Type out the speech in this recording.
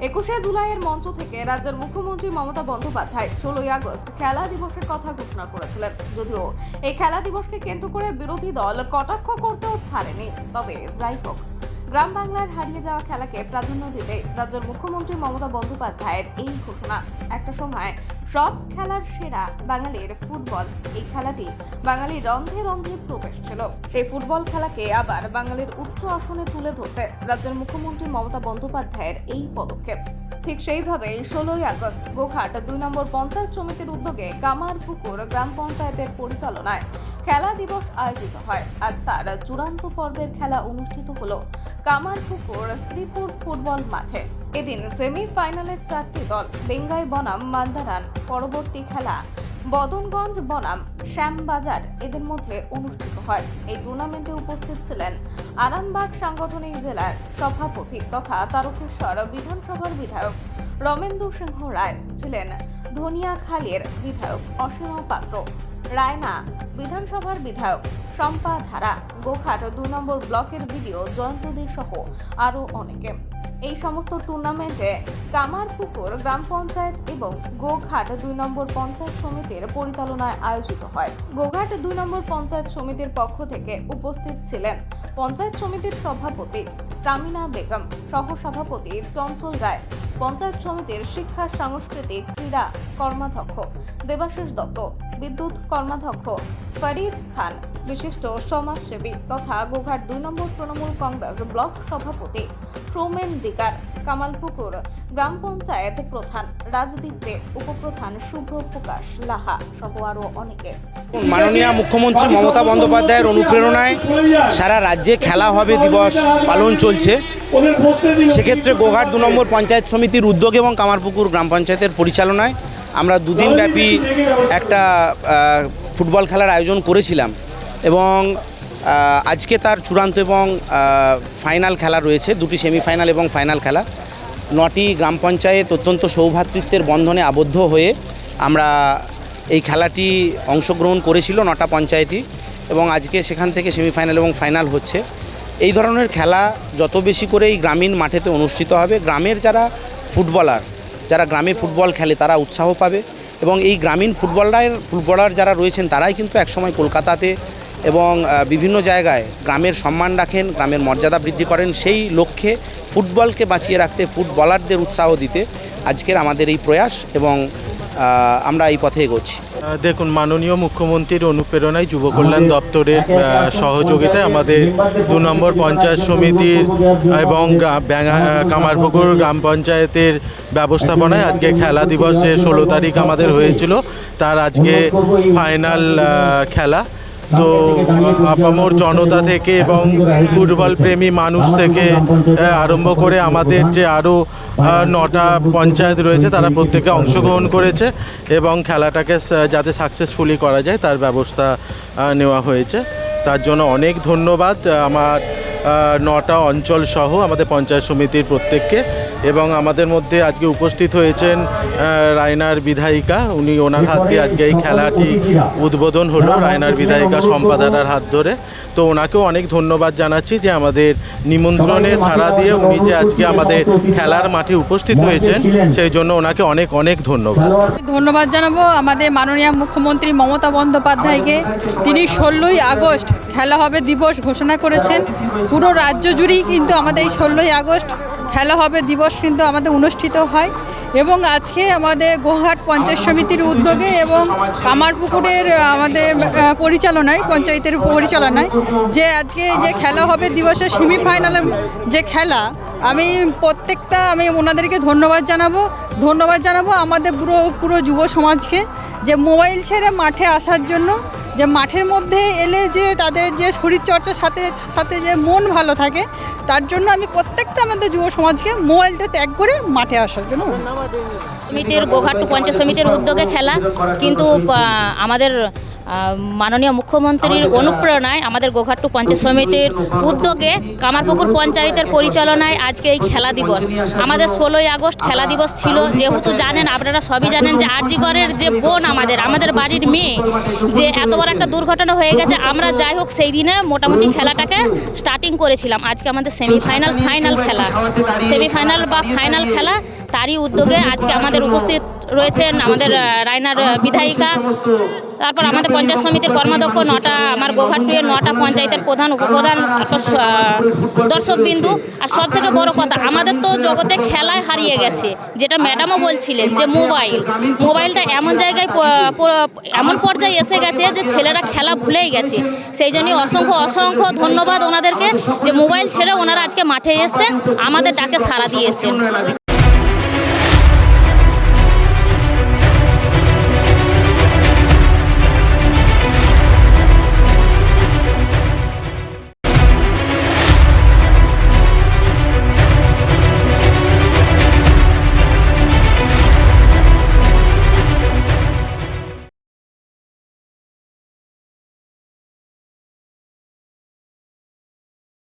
একুশে জুলাইয়ের মঞ্চ থেকে রাজ্যের মুখ্যমন্ত্রী মমতা বন্দ্যোপাধ্যায় ষোলোই আগস্ট খেলা দিবসের কথা ঘোষণা করেছিলেন। যদিও এই খেলা দিবসকে কেন্দ্র করে বিরোধী দল কটাক্ষ করতেও ছাড়েনি। তবে যাই হোক গ্রাম বাংলার হারিয়ে যাওয়া খেলাকে প্রাধান্য দিতে রাজ্যের মুখ্যমন্ত্রী মমতা বন্দ্যোপাধ্যায়ের এই ঘোষণা। একটা সময় সব খেলার সেরা বাঙালির ফুটবল, এই খেলাটি বাঙালি রন্ধে রন্ধে প্রবেশ ছিল। সেই ফুটবল খেলাকে আবার বাঙালির উচ্চ আসনে তুলে ধরতে রাজ্যের মুখ্যমন্ত্রী মমতা বন্দ্যোপাধ্যায়ের এই পদক্ষেপ। ঠিক সেইভাবে ষোলোই আগস্ট গোঘাট দুই নম্বর পঞ্চায়েত সমিতির উদ্যোগে কামারপুকুর গ্রাম পঞ্চায়েতের পরিচালনায় খেলা দিবস আয়োজিত হয়। আজ তার চূড়ান্ত পর্বের খেলা অনুষ্ঠিত হল কামারপুকুর শ্রীপুর ফুটবল মাঠে। এদিন সেমিফাইনালের চারটি দল, বেঙ্গাই বনাম, মান্দারান, পরবর্তী খেলা বদনগঞ্জ, বনাম, শ্যামবাজার এদের মধ্যে অনুষ্ঠিত হয়। এই টুর্নামেন্টে উপস্থিত ছিলেন আরামবাগ সাংগঠনিক জেলার সভাপতি তথা তারকেশ্বর বিধানসভার বিধায়ক রমেন্দ্র সিংহ রায়, ছিলেন ধনিয়াখালীর বিধায়ক অসীমা পাত্র, রায়না বিধানসভার বিধায়ক শম্পা ধারা, গোঘাট দুই নম্বর ব্লকের ভিডিও জয়ন্ত দে সহ আরও অনেকে। এই সমস্ত টুর্নামেন্টে কামারপুকুর গ্রাম পঞ্চায়েত এবং গোঘাট দুই নম্বর পঞ্চায়েত সমিতির পরিচালনায় আয়োজিত হয়। গোঘাট দুই নম্বর পঞ্চায়েত সমিতির পক্ষ থেকে উপস্থিত ছিলেন পঞ্চায়েত সমিতির সভাপতি সামিনা বেগম সহ সভাপতি চঞ্চল রায়, পঞ্চায়েত সমিতির শিক্ষা, সাংস্কৃতিক, ক্রীড়া কর্মাধ্যক্ষ দেবাশিস দত্ত, বিদ্যুৎ কর্মাধ্যক্ষ ফরিদ খান বিশিষ্ট সমাজসেবী তথা গোঘাট দুই নম্বর তৃণমূল কংগ্রেস ব্লক সভাপতি সৌমেন দিকার কামালপুকুর গ্রাম পঞ্চায়েত প্রধান রাজদীপ্তে উপপ্রধান শুভ্র প্রকাশ লাহা সহ আরও অনেকে। মাননীয় মুখ্যমন্ত্রী মমতা বন্দ্যোপাধ্যায়ের অনুপ্রেরণায় সারা রাজ্যে খেলা হবে দিবস পালন চলছে। সেক্ষেত্রে গোঘাট দু নম্বর পঞ্চায়েত সমিতির উদ্যোগ এবং কামারপুকুর গ্রাম পঞ্চায়েতের পরিচালনায় আমরা দুদিন ব্যাপী একটা ফুটবল খেলার আয়োজন করেছিলাম। এবং আজকে তার চূড়ান্ত এবং ফাইনাল খেলা রয়েছে, দুটি সেমিফাইনাল এবং ফাইনাল খেলা। নটি গ্রাম পঞ্চায়েত অত্যন্ত সৌভ্রাতৃত্বের বন্ধনে আবদ্ধ হয়ে আমরা এই খেলাটি অংশগ্রহণ করেছিল নটা পঞ্চায়েতই এবং আজকে সেখান থেকে সেমিফাইনাল এবং ফাইনাল হচ্ছে। এই ধরনের খেলা যত বেশি করে এই গ্রামীণ মাঠেতে অনুষ্ঠিত হবে, গ্রামের যারা ফুটবলার, যারা গ্রামে ফুটবল খেলে তারা উৎসাহ পাবে এবং এই গ্রামীণ ফুটবলার ফুটবলার যারা রয়েছেন তারাই কিন্তু একসময় কলকাতাতে এবং বিভিন্ন জায়গায় গ্রামের সম্মান রাখেন, গ্রামের মর্যাদা বৃদ্ধি করেন, সেই লক্ষ্যে ফুটবলকে বাঁচিয়ে রাখতে ফুটবলারদের উৎসাহ দিতে আজকের আমাদের এই প্রয়াস এবং আমরা এই পথে এগোচ্ছি। দেখুন, মাননীয় মুখ্যমন্ত্রীর অনুপ্রেরণায় যুব কল্যাণ দপ্তরের সহযোগিতায় আমাদের দু নম্বর পঞ্চায়েত সমিতির এবং কামারপুকুর গ্রাম পঞ্চায়েতের ব্যবস্থাপনায় আজকে খেলা দিবসে ষোলো তারিখ আমাদের হয়েছিল। তার আজকে ফাইনাল খেলা। তো আপামর জনতা থেকে এবং ফুটবল প্রেমী মানুষ থেকে আরম্ভ করে আমাদের যে আরও নটা পঞ্চায়েত রয়েছে তারা প্রত্যেকে অংশগ্রহণ করেছে এবং খেলাটাকে যাতে সাকসেসফুলি করা যায় তার ব্যবস্থা নেওয়া হয়েছে। তার জন্য অনেক ধন্যবাদ আমার নটা অঞ্চল সহ আমাদের পঞ্চায়েত সমিতির প্রত্যেককে। এবং আমাদের মধ্যে আজকে উপস্থিত হয়েছেন রায়নার বিধায়িকা। উনি ওনার হাত দিয়ে আজকে এই খেলাটি উদ্বোধন হলো, রায়নার বিধায়িকা সম্পাদারার হাত ধরে। তো ওনাকেও অনেক ধন্যবাদ জানাচ্ছি যে আমাদের নিমন্ত্রণে সাড়া দিয়ে উনি যে আজকে আমাদের খেলার মাঠে উপস্থিত হয়েছেন, সেই জন্য ওনাকে অনেক অনেক ধন্যবাদ। ধন্যবাদ জানাব আমাদের মাননীয় মুখ্যমন্ত্রী মমতা বন্দ্যোপাধ্যায়কে। তিনি ষোলোই আগস্ট খেলা হবে দিবস ঘোষণা করেছেন। পুরো রাজ্য জুড়েই কিন্তু আমাদের এই ষোলোই আগস্ট খেলা হবে দিবস কিন্তু আমাদের অনুষ্ঠিত হয় এবং আজকে আমাদের গোহাট পঞ্চায়েত সমিতির উদ্যোগে এবং কামারপুকুরের আমাদের পরিচালনায়, পঞ্চায়েতের পরিচালনায় যে আজকে যে খেলা হবে দিবসের সেমিফাইনালের যে খেলা, আমি প্রত্যেকটা, আমি ওনাদেরকে ধন্যবাদ জানাব। ধন্যবাদ জানাব আমাদের পুরো পুরো যুব সমাজকে যে মোবাইল ছেড়ে মাঠে আসার জন্য যে মাঠের মধ্যে এলে যে তাদের যে শরীরচর্চার সাথে সাথে যে মন ভালো থাকে, তার জন্য আমি প্রত্যেকটা আমাদের যুব সমাজকে মোবাইলটা ত্যাগ করে মাঠে আসার জন্য। সমিতির গোঘাট পঞ্চায়েত সমিতির উদ্যোগে খেলা, কিন্তু আমাদের মাননীয় মুখ্যমন্ত্রীর অনুপ্রেরণায় আমাদের গোঘাট্টু পঞ্চায়েত সমিতির উদ্যোগে কামারপুকুর পঞ্চায়েতের পরিচালনায় আজকে এই খেলা দিবস। আমাদের ষোলোই আগস্ট খেলা দিবস ছিল। যেহেতু জানেন আপনারা সবই জানেন যে আরজিগড়ের যে বোন আমাদের আমাদের বাড়ির মেয়ে যে এত বড় একটা দুর্ঘটনা হয়ে গেছে আমরা যাই হোক সেই দিনে মোটামুটি খেলাটাকে স্টার্টিং করেছিলাম। আজকে আমাদের সেমিফাইনাল ফাইনাল খেলা। সেমিফাইনাল বা ফাইনাল খেলা তারই উদ্যোগে আজকে আমাদের উপস্থিত রয়েছেন আমাদের রায়নার বিধায়িকা। তারপর আমাদের পঞ্চায়েত সমিতির কর্মাধ্যক্ষ নটা, আমার গোঘাটুয়ের নটা পঞ্চায়েতের প্রধান, উপপ্রধান, তারপর দর্শক বিন্দু আর সব থেকে বড় কথা, আমাদের তো জগতে খেলায় হারিয়ে গেছে। যেটা ম্যাডামও বলছিলেন যে মোবাইল, মোবাইলটা এমন জায়গায় এমন পর্যায়ে এসে গেছে যে ছেলেরা খেলা ভুলেই গেছে। সেই জন্যই অসংখ্য অসংখ্য ধন্যবাদ ওনাদেরকে যে মোবাইল ছেড়ে ওনারা আজকে মাঠে এসছেন, আমাদের ডাকে সাড়া দিয়েছেন।